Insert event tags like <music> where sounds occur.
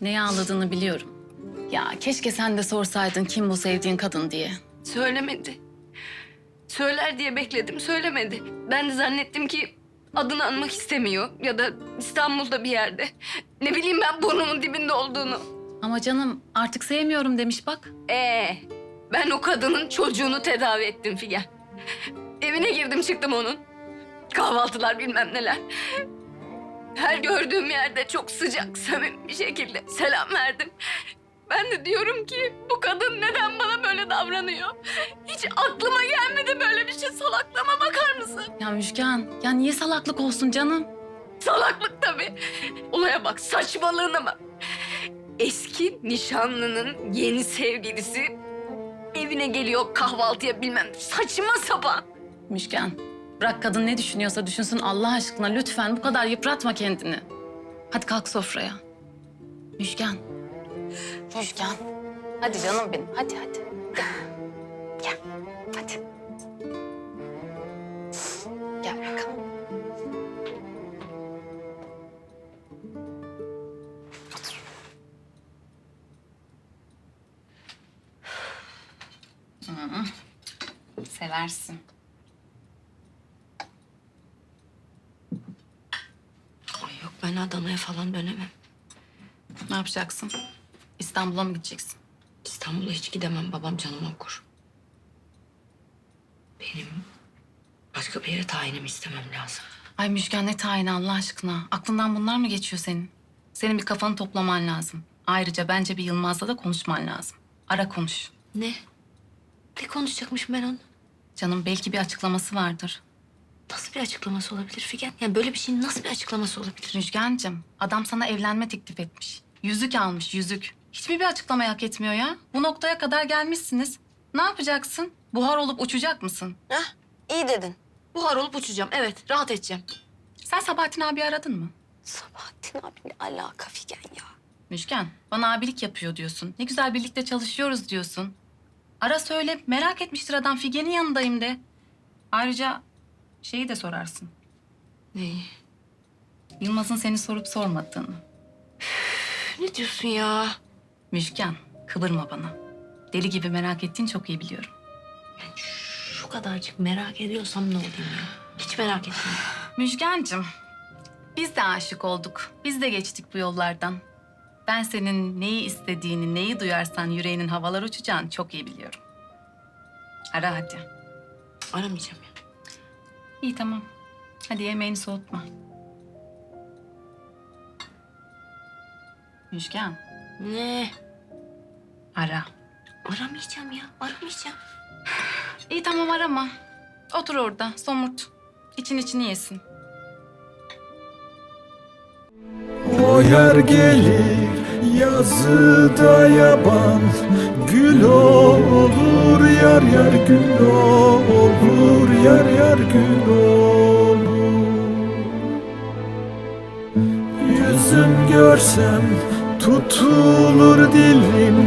Neye ağladığını biliyorum. Ya keşke sen de sorsaydın kim bu sevdiğin kadın diye. Söylemedi. Söyler diye bekledim, söylemedi. Ben de zannettim ki adını anmak istemiyor ya da İstanbul'da bir yerde. Ne bileyim ben burnumun dibinde olduğunu. Ama canım artık sevmiyorum demiş bak. Ee, ben o kadının çocuğunu tedavi ettim Figen. Evine girdim çıktım onun. Kahvaltılar bilmem neler. Her gördüğüm yerde çok sıcak, samimi bir şekilde selam verdim. Ben de diyorum ki bu kadın neden bana böyle davranıyor? Hiç aklıma gelmedi böyle bir şey. Salaklama bakar mısın? Ya Müjgan ya niye salaklık olsun canım? Salaklık tabii. Olaya bak, saçmalığına bak. Eski nişanlının yeni sevgilisi evine geliyor kahvaltıya bilmem saçma sapan. Müjgan bırak kadın ne düşünüyorsa düşünsün Allah aşkına lütfen bu kadar yıpratma kendini. Hadi kalk sofraya. Müjgan. Müjgan. Hadi canım benim hadi hadi. Gel. Gel hadi. Gel bakalım. Otur. Hı. Seversin. Ay yok ben Adana'ya falan dönemem. Ne yapacaksın? İstanbul'a mı gideceksin? İstanbul'a hiç gidemem babam canım okur. Benim başka bir yere tayinim istemem lazım. Ay Müjgan ne tayini Allah aşkına. Aklından bunlar mı geçiyor senin? Senin bir kafanı toplaman lazım. Ayrıca bence bir Yılmaz'la da konuşman lazım. Ara konuş. Ne? Ne konuşacakmışım ben onun? Canım belki bir açıklaması vardır. Nasıl bir açıklaması olabilir Figen? Yani böyle bir şeyin nasıl bir açıklaması olabilir? Müjgancığım adam sana evlenme teklif etmiş. Yüzük almış yüzük. Hiçbir bir açıklama hak etmiyor ya. Bu noktaya kadar gelmişsiniz. Ne yapacaksın? Buhar olup uçacak mısın? Heh, iyi dedin. Buhar olup uçacağım. Evet, rahat edeceğim. Sen Sabahattin abi aradın mı? Sabahattin abi ne alaka Figen ya? Müjgan, bana abilik yapıyor diyorsun. Ne güzel birlikte çalışıyoruz diyorsun. Ara söyle, merak etmiştir adam. Figen'in yanındayım de. Ayrıca şeyi de sorarsın. Neyi? Yılmaz'ın seni sorup sormadığını. Ne diyorsun ya? Müjgan, kıvırma bana. Deli gibi merak ettiğini çok iyi biliyorum. Ben şu kadarcık merak ediyorsam ne olayım ya? Hiç merak etmiyorum. Müjgancığım, biz de aşık olduk. Biz de geçtik bu yollardan. Ben senin neyi istediğini, neyi duyarsan yüreğinin havalar uçacağını çok iyi biliyorum. Ara hadi. Aramayacağım ya. İyi tamam. Hadi yemeğini soğutma. Müjgan, Ne? ara. Aramayacağım ya, aramayacağım. <sighs> İyi tamam arama. Otur orada, somurt. İçin içini yesin. O yer gelir yazıda yaban Gül olur yar yar gül olur Yar gül olur. Yüzüm görsem tutulur dilim